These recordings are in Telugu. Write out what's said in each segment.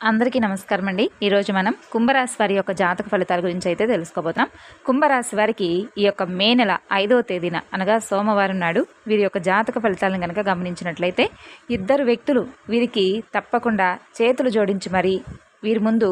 అందరికీ నమస్కారం అండి ఈరోజు మనం కుంభరాశి వారి యొక్క జాతక ఫలితాల గురించి అయితే తెలుసుకోబోతున్నాం. కుంభరాశి వారికి ఈ యొక్క మే నెల ఐదవ తేదీన అనగా సోమవారం నాడు వీరి యొక్క జాతక ఫలితాలను కనుక గమనించినట్లయితే ఇద్దరు వ్యక్తులు వీరికి తప్పకుండా చేతులు జోడించి మరీ వీరి ముందు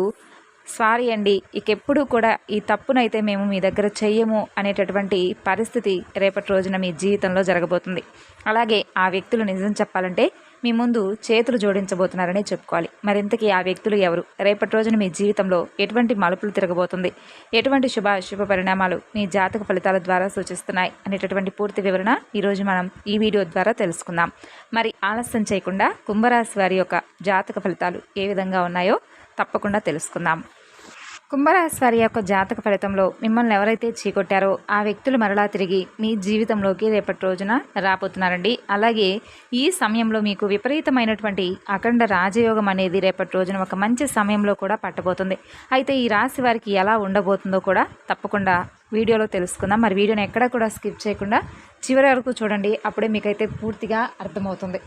సారీ అండి. ఇకెప్పుడు కూడా ఈ తప్పునైతే మేము మీ దగ్గర చెయ్యము అనేటటువంటి పరిస్థితి రేపటి రోజున మీ జీవితంలో జరగబోతుంది. అలాగే ఆ వ్యక్తులు నిజం చెప్పాలంటే మీ ముందు చేతులు జోడించబోతున్నారని చెప్పుకోవాలి. మరింతకీ ఆ వ్యక్తులు ఎవరు? రేపటి రోజున మీ జీవితంలో ఎటువంటి మలుపులు తిరగబోతుంది? ఎటువంటి శుభ అశుభ పరిణామాలు మీ జాతక ఫలితాల ద్వారా సూచిస్తున్నాయి? అనేటటువంటి పూర్తి వివరణ ఈరోజు మనం ఈ వీడియో ద్వారా తెలుసుకుందాం. మరి ఆలస్యం చేయకుండా కుంభరాశి వారి యొక్క జాతక ఫలితాలు ఏ విధంగా ఉన్నాయో తప్పకుండా తెలుసుకుందాం. కుంభరాశి వారి యొక్క జాతక ఫలితంలో మిమ్మల్ని ఎవరైతే చీకొట్టారో ఆ వ్యక్తులు మరలా తిరిగి మీ జీవితంలోకి రేపటి రోజున రాబోతున్నారండి. అలాగే ఈ సమయంలో మీకు విపరీతమైనటువంటి అఖండ రాజయోగం అనేది రేపటి రోజున ఒక మంచి సమయంలో కూడా పట్టబోతుంది. అయితే ఈ రాశి వారికి ఎలా ఉండబోతుందో కూడా తప్పకుండా వీడియోలో తెలుసుకుందాం. మరి వీడియోని ఎక్కడ కూడా స్కిప్ చేయకుండా చివరి వరకు చూడండి. అప్పుడే మీకైతే పూర్తిగా అర్థమవుతుంది.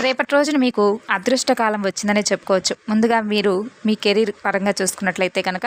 రేపటి రోజున మీకు అదృష్టకాలం వచ్చిందనే చెప్పుకోవచ్చు. ముందుగా మీరు మీ కెరీర్ పరంగా చూసుకున్నట్లయితే కనుక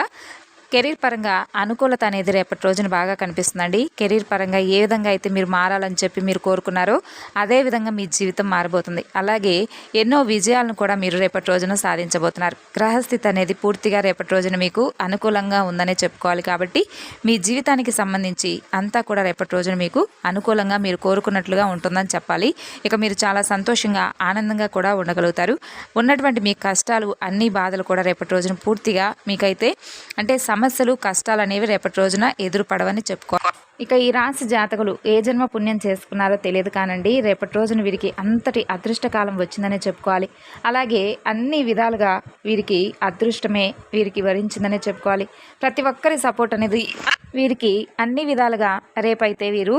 కెరీర్ పరంగా అనుకూలత అనేది రేపటి రోజున బాగా కనిపిస్తుందండి. కెరీర్ పరంగా ఏ విధంగా అయితే మీరు మారాలని చెప్పి మీరు కోరుకున్నారో అదే విధంగా మీ జీవితం మారబోతుంది. అలాగే ఎన్నో విజయాలను కూడా మీరు రేపటి రోజున సాధించబోతున్నారు. గ్రహస్థితి అనేది పూర్తిగా రేపటి రోజున మీకు అనుకూలంగా ఉందనే చెప్పుకోవాలి కాబట్టి మీ జీవితానికి సంబంధించి అంతా కూడా రేపటి రోజున మీకు అనుకూలంగా మీరు కోరుకున్నట్లుగా ఉంటుందని చెప్పాలి. ఇక మీరు చాలా సంతోషంగా ఆనందంగా కూడా ఉండగలుగుతారు. ఉన్నటువంటి మీ కష్టాలు అన్ని బాధలు కూడా రేపటి రోజున పూర్తిగా మీకైతే అంటే సమస్యలు కష్టాలు అనేవి రేపటి రోజున ఎదురుపడవని చెప్పుకోవాలి ఇక ఈ రాశి జాతకులు ఏ జన్మ పుణ్యం చేసుకున్నారో తెలియదు కానండి రేపటి రోజున వీరికి అంతటి అదృష్టకాలం వచ్చిందనే చెప్పుకోవాలి. అలాగే అన్ని విధాలుగా వీరికి అదృష్టమే వీరికి వరించిందనే చెప్పుకోవాలి. ప్రతి ఒక్కరి సపోర్ట్ అనేది వీరికి అన్ని విధాలుగా రేపైతే వీరు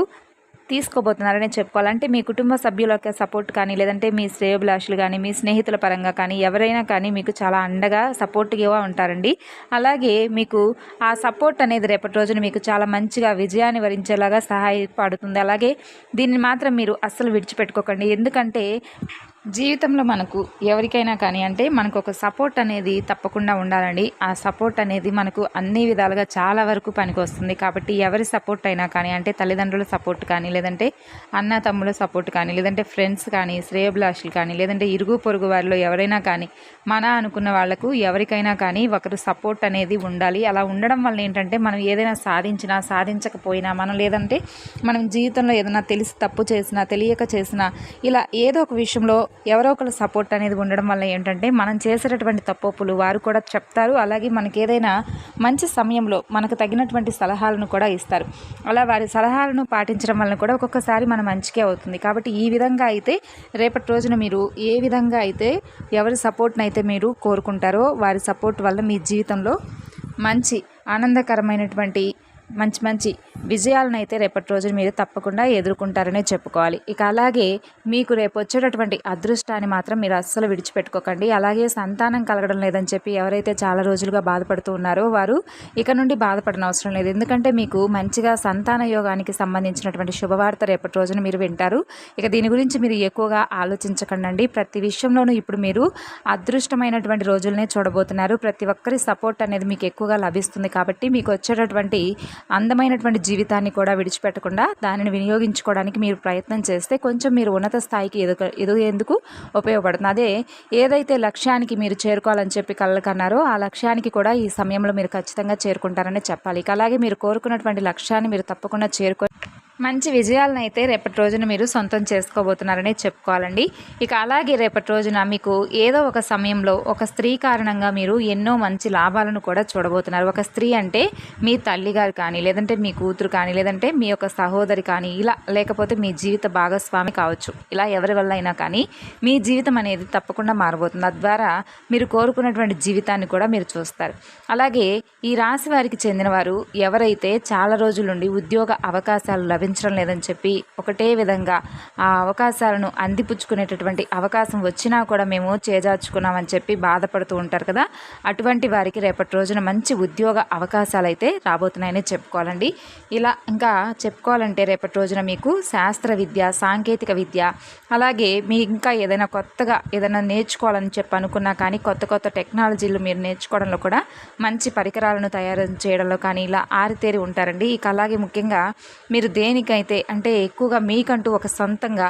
తీసుకోబోతున్నారని చెప్పుకోవాలంటే మీ కుటుంబ సభ్యుల యొక్క సపోర్ట్ కానీ లేదంటే మీ శ్రేయోభిలాషులు కానీ మీ స్నేహితుల పరంగా కానీ ఎవరైనా కానీ మీకు చాలా అండగా సపోర్ట్గా ఉంటారండి. అలాగే మీకు ఆ సపోర్ట్ అనేది రేపటి రోజున మీకు చాలా మంచిగా విజయాన్ని వరించేలాగా సహాయపడుతుంది. అలాగే దీన్ని మాత్రం మీరు అస్సలు విడిచిపెట్టుకోకండి. ఎందుకంటే జీవితంలో మనకు ఎవరికైనా కానీ అంటే మనకు ఒక సపోర్ట్ అనేది తప్పకుండా ఉండాలండి. ఆ సపోర్ట్ అనేది మనకు అన్ని విధాలుగా చాలా వరకు పనికొస్తుంది. కాబట్టి ఎవరి సపోర్ట్ అయినా కానీ అంటే తల్లిదండ్రుల సపోర్ట్ కానీ లేదంటే అన్న తమ్ముల సపోర్ట్ కానీ లేదంటే ఫ్రెండ్స్ కానీ శ్రేయభిలాషులు కానీ లేదంటే ఇరుగు పొరుగు వారిలో ఎవరైనా కానీ మన అనుకున్న వాళ్ళకు ఎవరికైనా కానీ ఒకరు సపోర్ట్ అనేది ఉండాలి. అలా ఉండడం వల్ల ఏంటంటే మనం ఏదైనా సాధించినా సాధించకపోయినా మనం లేదంటే మనం జీవితంలో ఏదైనా తెలిసి తప్పు చేసినా తెలియక చేసినా ఇలా ఏదో ఒక విషయంలో ఎవరో ఒకరు సపోర్ట్ అనేది ఉండడం వల్ల ఏంటంటే మనం చేసేటటువంటి తప్పులు వారు కూడా చెప్తారు. అలాగే మనకి ఏదైనా మంచి సమయంలో మనకు తగినటువంటి సలహాలను కూడా ఇస్తారు. అలా వారి సలహాలను పాటించడం వలన కూడా ఒక్కొక్కసారి మన మంచికే అవుతుంది. కాబట్టి ఈ విధంగా అయితే రేపటి రోజున మీరు ఏ విధంగా అయితే ఎవరి సపోర్ట్ని అయితే మీరు కోరుకుంటారో వారి సపోర్ట్ వల్ల మీ జీవితంలో మంచి ఆనందకరమైనటువంటి మంచి మంచి విజయాలను అయితే రేపటి రోజు మీరు తప్పకుండా ఎదుర్కొంటారనే చెప్పుకోవాలి. ఇక అలాగే మీకు రేపు వచ్చేటటువంటి అదృష్టాన్ని మాత్రం మీరు అస్సలు విడిచిపెట్టుకోకండి. అలాగే సంతానం కలగడం లేదని చెప్పి ఎవరైతే చాలా రోజులుగా బాధపడుతూ ఉన్నారో వారు ఇక నుండి బాధపడనవసరం అవసరం లేదు. ఎందుకంటే మీకు మంచిగా సంతాన యోగానికి సంబంధించినటువంటి శుభవార్త రేపటి రోజున మీరు వింటారు. ఇక దీని గురించి మీరు ఎక్కువగా ఆలోచించకండి ప్రతి విషయంలోనూ ఇప్పుడు మీరు అదృష్టమైనటువంటి రోజులనే చూడబోతున్నారు. ప్రతి ఒక్కరి సపోర్ట్ అనేది మీకు ఎక్కువగా లభిస్తుంది కాబట్టి మీకు వచ్చేటటువంటి అందమైనటువంటి జీవితాన్ని కూడా విడిచిపెట్టకుండా దానిని వినియోగించుకోవడానికి మీరు ప్రయత్నం చేస్తే కొంచెం మీరు ఉన్నత స్థాయికి ఎదుగు ఎదుగేందుకు ఉపయోగపడుతుంది. అదే ఏదైతే లక్ష్యానికి మీరు చేరుకోవాలని చెప్పి కళ్ళకన్నారో ఆ లక్ష్యానికి కూడా ఈ సమయంలో మీరు ఖచ్చితంగా చేరుకుంటారని చెప్పాలి. అలాగే మీరు కోరుకున్నటువంటి లక్ష్యాన్ని మీరు తప్పకుండా చేరుకో మంచి విజయాలను అయితే రేపటి రోజున మీరు సొంతం చేసుకోబోతున్నారని చెప్పుకోవాలండి. ఇక అలాగే రేపటి రోజున మీకు ఏదో ఒక సమయంలో ఒక స్త్రీ కారణంగా మీరు ఎన్నో మంచి లాభాలను కూడా చూడబోతున్నారు. ఒక స్త్రీ అంటే మీ తల్లిగారు కానీ లేదంటే మీ కూతురు కానీ లేదంటే మీ యొక్క సహోదరి కానీ ఇలా లేకపోతే మీ జీవిత భాగస్వామి కావచ్చు. ఇలా ఎవరి వల్ల అయినా కానీ మీ జీవితం అనేది తప్పకుండా మారబోతుంది. తద్వారా మీరు కోరుకున్నటువంటి జీవితాన్ని కూడా మీరు చూస్తారు. అలాగే ఈ రాశి వారికి చెందినవారు ఎవరైతే చాలా రోజుల నుండి ఉద్యోగ అవకాశాలు లభించడం లేదని చెప్పి ఒకటే విధంగా ఆ అవకాశాలను అందిపుచ్చుకునేటటువంటి అవకాశం వచ్చినా కూడా మేము చేజార్చుకున్నామని చెప్పి బాధపడుతూ ఉంటారు కదా. అటువంటి వారికి రేపటి రోజున మంచి ఉద్యోగ అవకాశాలు అయితే రాబోతున్నాయని చెప్పుకోవాలండి. ఇలా ఇంకా చెప్పుకోవాలంటే రేపటి రోజున మీకు శాస్త్ర విద్య సాంకేతిక విద్య అలాగే మీ ఇంకా ఏదైనా కొత్తగా ఏదైనా నేర్చుకోవాలని చెప్పి అనుకున్నా కానీ కొత్త కొత్త టెక్నాలజీలు మీరు నేర్చుకోవడంలో కూడా మంచి పరికరాలను తయారు చేయడంలో కానీ ఇలా ఆరితేరి ఉంటారండి. ఇక అలాగే ముఖ్యంగా మీరు దేనికైతే అంటే ఎక్కువగా మీకంటూ ఒక సొంతంగా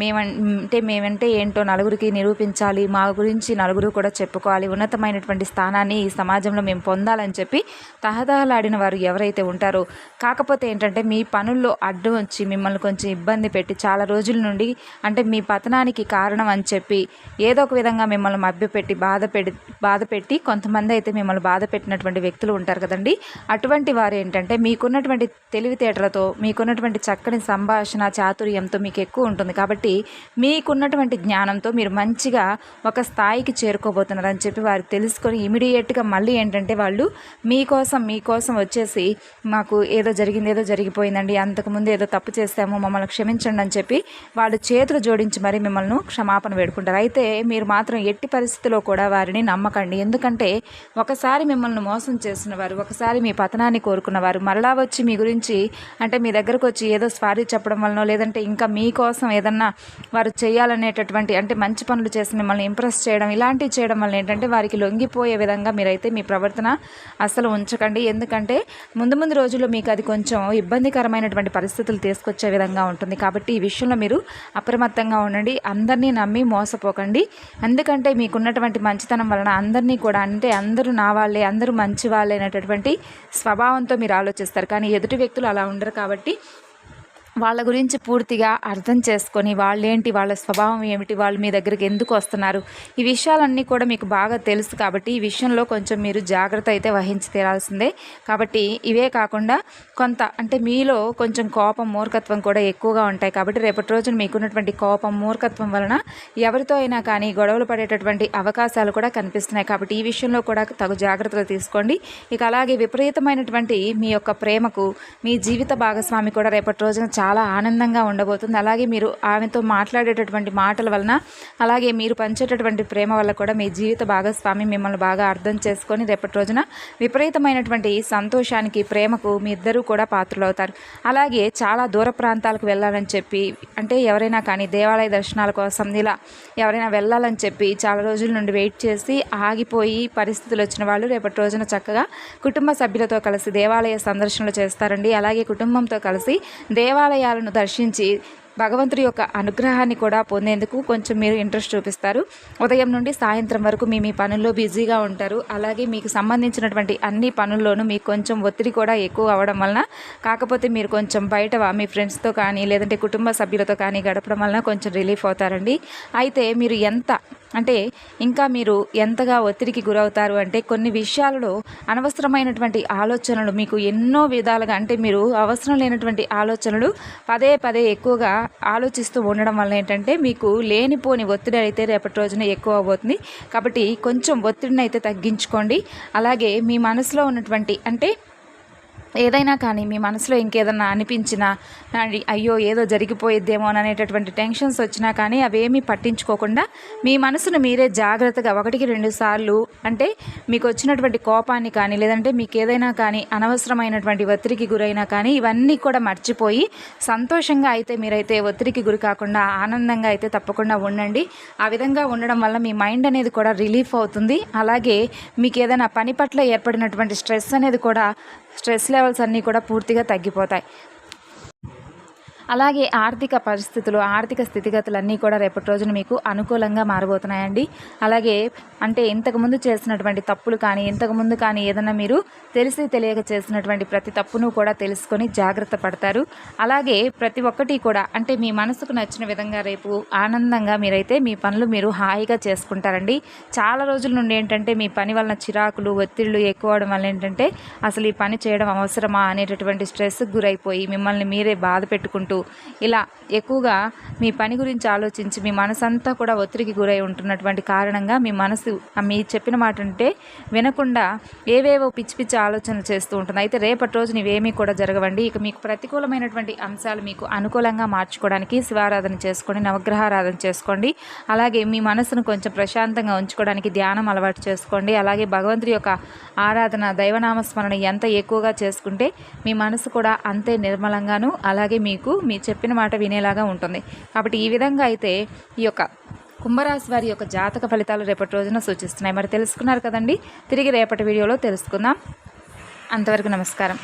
మేమంటే మేమంటే ఏంటో నలుగురికి నిరూపించాలి మా గురించి నలుగురు కూడా చెప్పుకోవాలి ఉన్నతమైనటువంటి స్థానాన్ని ఈ సమాజంలో మేము పొందాలని చెప్పి తహతహలాడిన వారు ఎవరైతే ఉంటారో కాకపోతే ఏంటంటే మీ పనుల్లో అడ్డు వచ్చి మిమ్మల్ని కొంచెం ఇబ్బంది పెట్టి చాలా రోజుల నుండి అంటే మీ పతనానికి కారణం అని చెప్పి ఏదో ఒక విధంగా మిమ్మల్ని మభ్యపెట్టి బాధ పెట్టి బాధ పెట్టి కొంతమంది అయితే మిమ్మల్ని బాధ పెట్టినటువంటి వ్యక్తులు ఉంటారు కదండి. అటువంటి వారు ఏంటంటే మీకున్నటువంటి తెలివితేటలతో మీకున్నటువంటి చక్కని సంభాషణ చాతుర్యంతో మీకు ఎక్కువ ఉంటుంది. కాబట్టి మీకున్నటువంటి జ్ఞానంతో మీరు మంచిగా ఒక స్థాయికి చేరుకోబోతున్నారని చెప్పి వారు తెలుసుకొని ఇమీడియట్గా మళ్ళీ ఏంటంటే వాళ్ళు మీకోసం మీకోసం వచ్చేసి మాకు ఏదో జరిగింది ఏదో జరిగిపోయిందండి అంతకుముందు ఏదో తప్పు చేస్తాము మమ్మల్ని క్షమించండి అని చెప్పి వాళ్ళు చేతులు జోడించి మరి మిమ్మల్ని క్షమాపణ వేడుకుంటారు. అయితే మీరు మాత్రం ఎట్టి పరిస్థితిలో కూడా వారిని నమ్మకండి. ఎందుకంటే ఒకసారి మిమ్మల్ని మోసం చేసిన వారు ఒకసారి మీ పతనాన్ని కోరుకున్నవారు మరలా వచ్చి మీ గురించి అంటే మీ దగ్గరకు వచ్చి ఏదో స్వారీ చెప్పడం వలన లేదంటే ఇంకా మీకోసం ఏదన్నా వారు చేయాలనేటటువంటి అంటే మంచి పనులు చేసి మిమ్మల్ని ఇంప్రెస్ చేయడం ఇలాంటివి చేయడం వల్ల ఏంటంటే వారికి లొంగిపోయే విధంగా మీరైతే మీ ప్రవర్తన అస్సలు ఉంచకండి. ఎందుకంటే ముందు ముందు రోజుల్లో మీకు అది కొంచెం ఇబ్బందికరమైనటువంటి పరిస్థితులు తీసుకొచ్చే విధంగా ఉంటుంది. కాబట్టి ఈ విషయంలో మీరు అప్రమత్తంగా ఉండండి. అందరినీ నమ్మి మోసపోకండి. ఎందుకంటే మీకున్నటువంటి మంచితనం వలన అందరినీ కూడా అంటే అందరూ నా వాళ్ళే అందరూ మంచి వాళ్ళే అనేటటువంటి స్వభావంతో మీరు ఆలోచిస్తారు. కానీ ఎదుటి వ్యక్తులు అలా ఉండరు కాబట్టి వాళ్ళ గురించి పూర్తిగా అర్థం చేసుకొని వాళ్ళేంటి వాళ్ళ స్వభావం ఏమిటి వాళ్ళు మీ దగ్గరికి ఎందుకు వస్తున్నారు? ఈ విషయాలన్నీ కూడా మీకు బాగా తెలుసు కాబట్టి ఈ విషయంలో కొంచెం మీరు జాగ్రత్త అయితే వహించి తీరాల్సిందే. కాబట్టి ఇవే కాకుండా కొంత అంటే మీలో కొంచెం కోపం మూర్ఖత్వం కూడా ఎక్కువగా ఉంటాయి కాబట్టి రేపటి రోజున మీకున్నటువంటి కోపం మూర్ఖత్వం వలన ఎవరితో అయినా కానీ గొడవలు పడేటటువంటి అవకాశాలు కూడా కనిపిస్తున్నాయి. కాబట్టి ఈ విషయంలో కూడా తగు జాగ్రత్తలు తీసుకోండి. ఇక అలాగే విపరీతమైనటువంటి మీ యొక్క ప్రేమకు మీ జీవిత భాగస్వామి కూడా రేపటి రోజున చాలా ఆనందంగా ఉండబోతుంది. అలాగే మీరు ఆమెతో మాట్లాడేటటువంటి మాటల వలన అలాగే మీరు పంచేటటువంటి ప్రేమ వల్ల కూడా మీ జీవిత భాగస్వామి మిమ్మల్ని బాగా అర్థం చేసుకొని రేపటి రోజున విపరీతమైనటువంటి సంతోషానికి ప్రేమకు మీ ఇద్దరూ కూడా పాత్రలవుతారు. అలాగే చాలా దూర ప్రాంతాలకు వెళ్ళాలని చెప్పి అంటే ఎవరైనా కానీ దేవాలయ దర్శనాల కోసం ఇలా ఎవరైనా వెళ్ళాలని చెప్పి చాలా రోజుల నుండి వెయిట్ చేసి ఆగిపోయి పరిస్థితులు వచ్చిన వాళ్ళు రేపటి రోజున చక్కగా కుటుంబ సభ్యులతో కలిసి దేవాలయ సందర్శనలు చేస్తారండి. అలాగే కుటుంబంతో కలిసి దేవాలయ దేవాలయాలను దర్శించి భగవంతుడి యొక్క అనుగ్రహాన్ని కూడా పొందేందుకు కొంచెం మీరు ఇంట్రెస్ట్ చూపిస్తారు. ఉదయం నుండి సాయంత్రం వరకు మీ మీ పనుల్లో బిజీగా ఉంటారు. అలాగే మీకు సంబంధించినటువంటి అన్ని పనుల్లోనూ మీకు కొంచెం ఒత్తిడి కూడా ఎక్కువ అవ్వడం వలన కాకపోతే మీరు కొంచెం బయట మీ ఫ్రెండ్స్తో కానీ లేదంటే కుటుంబ సభ్యులతో కానీ గడపడం వలన కొంచెం రిలీఫ్ అవుతారండి. అయితే మీరు ఎంత అంటే ఇంకా మీరు ఎంతగా ఒత్తిడికి గురవుతారు అంటే కొన్ని విషయాలలో అనవసరమైనటువంటి ఆలోచనలు మీకు ఎన్నో విధాలుగా అంటే మీరు అవసరం లేనటువంటి ఆలోచనలు పదే పదే ఎక్కువగా ఆలోచిస్తూ ఉండడం వల్ల ఏంటంటే మీకు లేనిపోని ఒత్తిడి అయితే రేపటి రోజున ఎక్కువ అవుతుంది. కాబట్టి కొంచెం ఒత్తిడిని అయితే తగ్గించుకోండి. అలాగే మీ మనసులో ఉన్నటువంటి అంటే ఏదైనా కానీ మీ మనసులో ఇంకేదన్నా అనిపించినా అయ్యో ఏదో జరిగిపోయిద్దేమో అనేటటువంటి టెన్షన్స్ వచ్చినా కానీ అవేమీ పట్టించుకోకుండా మీ మనసును మీరే జాగ్రత్తగా ఒకటికి రెండు సార్లు అంటే మీకు వచ్చినటువంటి కోపాన్ని కానీ లేదంటే మీకు ఏదైనా కానీ అనవసరమైనటువంటి ఒత్తిడికి గురైనా కానీ ఇవన్నీ కూడా మర్చిపోయి సంతోషంగా అయితే మీరైతే ఒత్తిడికి గురి కాకుండా ఆనందంగా అయితే తప్పకుండా ఉండండి. ఆ విధంగా ఉండడం వల్ల మీ మైండ్ అనేది కూడా రిలీఫ్ అవుతుంది. అలాగే మీకు ఏదైనా పని పట్ల ఏర్పడినటువంటి స్ట్రెస్ అనేది కూడా స్ట్రెస్ లెవెల్స్ అన్నీ కూడా పూర్తిగా తగ్గిపోతాయి. అలాగే ఆర్థిక పరిస్థితులు ఆర్థిక స్థితిగతులన్నీ కూడా రేపటి రోజున మీకు అనుకూలంగా మారబోతున్నాయండి. అలాగే అంటే ఇంతకుముందు చేసినటువంటి తప్పులు కానీ ఇంతకుముందు కానీ ఏదైనా మీరు తెలిసి తెలియక చేసినటువంటి ప్రతి తప్పును కూడా తెలుసుకొని జాగ్రత్త పడతారు. అలాగే ప్రతి ఒక్కటి కూడా అంటే మీ మనసుకు నచ్చిన విధంగా రేపు ఆనందంగా మీరైతే మీ పనులు మీరు హాయిగా చేసుకుంటారండి. చాలా రోజుల నుండి ఏంటంటే మీ పని వలన చిరాకులు ఒత్తిళ్ళు ఎక్కువ అవడం వల్ల ఏంటంటే అసలు ఈ పని చేయడం అవసరమా అనేటటువంటి స్ట్రెస్కి గురైపోయి మిమ్మల్ని మీరే బాధ పెట్టుకుంటూ ఉంటూ ఇలా ఎక్కువగా మీ పని గురించి ఆలోచించి మీ మనసు అంతా కూడా ఒత్తిడికి గురై ఉంటున్నటువంటి కారణంగా మీ మనసు మీ చెప్పిన మాట అంటే వినకుండా ఏవేవో పిచ్చి పిచ్చి ఆలోచనలు చేస్తూ ఉంటుంది అయితే రేపటి రోజు నీవేమీ కూడా జరగవండి. ఇక మీకు ప్రతికూలమైనటువంటి అంశాలు మీకు అనుకూలంగా మార్చుకోవడానికి శివారాధన చేసుకోండి నవగ్రహారాధన చేసుకోండి. అలాగే మీ మనసును కొంచెం ప్రశాంతంగా ఉంచుకోవడానికి ధ్యానం అలవాటు చేసుకోండి. అలాగే భగవంతుడి యొక్క ఆరాధన దైవనామస్మరణ ఎంత ఎక్కువగా చేసుకుంటే మీ మనసు కూడా అంతే నిర్మలంగాను అలాగే మీకు మీ చెప్పిన మాట వినేలాగా ఉంటుంది. కాబట్టి ఈ విధంగా అయితే ఈ యొక్క కుంభరాశి వారి యొక్క జాతక ఫలితాలు రేపటి రోజున సూచిస్తున్నాయి. మరి తెలుసుకున్నారు కదండి? తిరిగి రేపటి వీడియోలో తెలుసుకుందాం. అంతవరకు నమస్కారం.